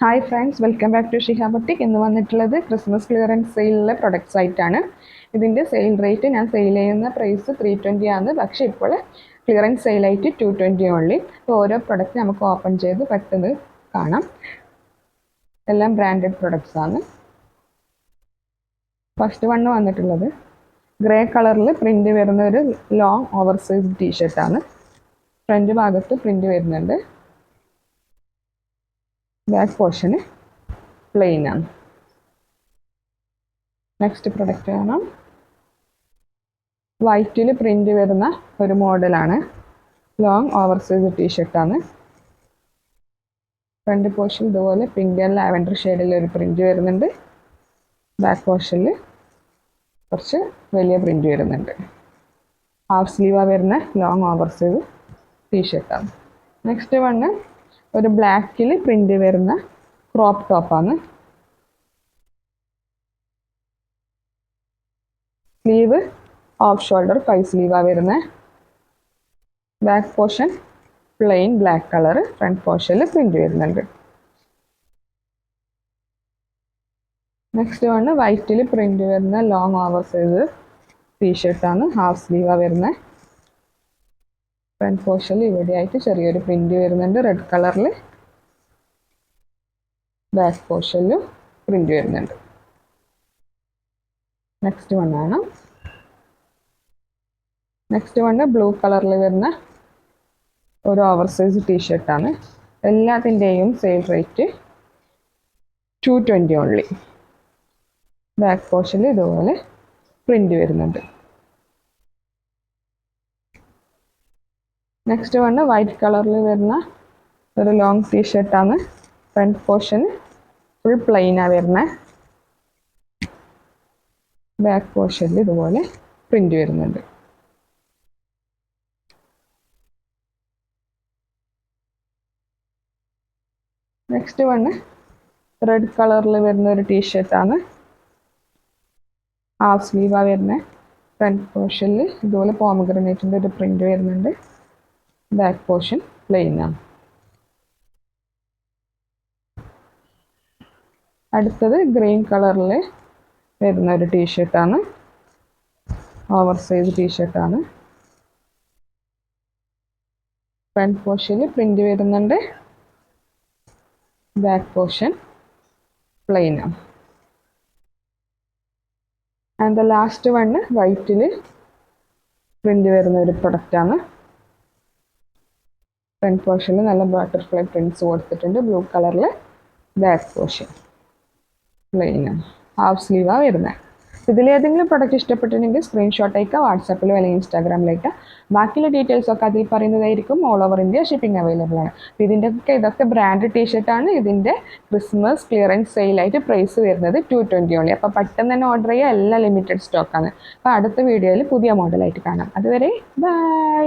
Hi friends welcome back to Shiha boutique ഇന്ന് വന്നിട്ടുള്ളത് Christmas clearance സെയിലിലെ പ്രൊഡക്ട്സ് ആയിട്ടാണ്. ഇതിന്റെ സെയിൽ റേറ്റ് ഞാൻ സെയിൽ ചെയ്യുന്ന പ്രൈസ് ത്രീ ട്വന്റി ആണ്. പക്ഷേ ഇപ്പോൾ ക്ലിയറൻസ് സെയിലായിട്ട് ടു ട്വന്റി ഓൺലി അപ്പോൾ ഓരോ പ്രൊഡക്റ്റ് നമുക്ക് ഓപ്പൺ ചെയ്ത് പെട്ടെന്ന് കാണാം. എല്ലാം ബ്രാൻഡഡ് പ്രൊഡക്ട്സ് ആണ്. ഫസ്റ്റ് വണ്ണ് വന്നിട്ടുള്ളത് ഗ്രേ കളറിൽ പ്രിന്റ് വരുന്ന ഒരു ലോങ് ഓവർ സൈസ് ടീഷർട്ടാണ് ഫ്രണ്ട് ഭാഗത്ത് പ്രിന്റ് വരുന്നുണ്ട്. ബാക്ക് പോർഷന് പ്ലെയിൻ ആണ്. നെക്സ്റ്റ് പ്രൊഡക്റ്റ് കാണാം വൈറ്റിൽ പ്രിന്റ് വരുന്ന ഒരു മോഡലാണ് ലോങ് ഓവർ സൈസ് ടീഷർട്ടാണ് ഫ്രണ്ട് പോർഷൻ ഇതുപോലെ പിങ്ക് ആൻഡ് ലാവൻഡർ ഷെയ്ഡിൽ ഒരു പ്രിന്റ് വരുന്നുണ്ട്. ബാക്ക് പോർഷനിൽ കുറച്ച് വലിയ പ്രിന്റ് വരുന്നുണ്ട്. ഹാഫ് സ്ലീവാണ് വരുന്ന ലോങ് ഓവർ സൈസ് ടീഷർട്ടാണ് നെക്സ്റ്റ് വണ്ണ് ഒരു ബ്ലാക്കിൽ പ്രിന്റ് വരുന്ന ക്രോപ്പ് ടോപ്പാണ് സ്ലീവ് ഓഫ് ഷോൾഡർ ഫൈവ് സ്ലീവാണ് വരുന്നത് back portion plain black colour front പോർഷനിൽ പ്രിന്റ് വരുന്നുണ്ട്. നെക്സ്റ്റ് വണ് വൈറ്റിൽ പ്രിന്റ് വരുന്ന ലോങ് ഓവർ സൈസ് ടീഷർട്ടാണ് ഹാഫ് സ്ലീവാണ് വരുന്നത് ഫ്രണ്ട് പോർഷനിൽ ഇവിടെയായിട്ട് ചെറിയൊരു പ്രിന്റ് വരുന്നുണ്ട്. റെഡ് കളറിൽ ബാക്ക് പോർഷനിലും പ്രിന്റ് വരുന്നുണ്ട്. നെക്സ്റ്റ് വൺ ആണ്. നെക്സ്റ്റ് വണ് ബ്ലൂ കളറിൽ വരുന്ന ഒരു ഓവർ സൈസ് ടീഷർട്ടാണ് എല്ലാത്തിന്റെയും sale rate two twenty only back പോർഷനിൽ ഇതുപോലെ പ്രിന്റ് വരുന്നുണ്ട്. നെക്സ്റ്റ് വണ് വൈറ്റ് കളറിൽ വരുന്ന ഒരു ലോങ് ടീ ഷർട്ടാണ് ഫ്രണ്ട് പോർഷൻ ഫുൾ പ്ലെയിനാണ് വരുന്നത് ബാക്ക് പോർഷനിൽ ഇതുപോലെ പ്രിന്റ് വരുന്നുണ്ട്. നെക്സ്റ്റ് വണ് റെഡ് കളറിൽ വരുന്ന ഒരു ടീഷർട്ടാണ് ഹാഫ് സ്ലീവാണ് വരുന്നത് ഫ്രണ്ട് പോർഷനിൽ ഇതുപോലെ പോമഗ്രനേറ്റിന്റെ ഒരു പ്രിന്റ് വരുന്നുണ്ട്. ബാക്ക് പോർഷൻ പ്ലെയിൻ ആണ് അടുത്തത് ഗ്രീൻ കളറിൽ വരുന്ന ഒരു ടീഷർട്ടാണ് ഓവർ സൈസ് ടീഷർട്ടാണ് ഫ്രണ്ട് പോർഷനിൽ പ്രിന്റ് വരുന്നുണ്ട്. ബാക്ക് പോർഷൻ പ്ലെയിൻ ആണ് ആൻഡ് ദ ലാസ്റ്റ് വണ്ണ് വൈറ്റിൽ പ്രിന്റ് വരുന്ന ഒരു പ്രൊഡക്റ്റാണ് ഫ്രണ്ട് പോർഷനിൽ നല്ല ബട്ടർഫ്ലൈ പ്രിന്റ്സ് കൊടുത്തിട്ടുണ്ട്. ബ്ലൂ കളറിൽ ബാക്ക് പോർഷൻ പ്ലെയിനാണ് ഹാഫ് സ്ലീവാണ് വരുന്നത് ഇതിലേതെങ്കിലും പ്രൊഡക്റ്റ് ഇഷ്ടപ്പെട്ടിട്ടുണ്ടെങ്കിൽ സ്ക്രീൻഷോട്ട് അയക്കുക വാട്സാപ്പിലോ അല്ലെങ്കിൽ ഇൻസ്റ്റാഗ്രാമിലേക്ക് ബാക്കിയുള്ള ഡീറ്റെയിൽസ് ഒക്കെ അതിൽ പറയുന്നതായിരിക്കും. All over India shipping available ആണ്. ഇതിന്റെ ഒക്കെ ഇതൊക്കെ ബ്രാൻഡ് ടീഷർട്ടാണ് ഇതിന്റെ ക്രിസ്മസ് ക്ലിയറൻസ് സെയിലായിട്ട് പ്രൈസ് വരുന്നത് ടു ട്വന്റി ഓൺലി അപ്പോൾ പെട്ടെന്ന് തന്നെ ഓർഡർ ചെയ്യുക. എല്ലാം ലിമിറ്റഡ് സ്റ്റോക്കാണ് അപ്പോൾ അടുത്ത വീഡിയോയിൽ പുതിയ മോഡലായിട്ട് കാണാം. അതുവരെ ബൈ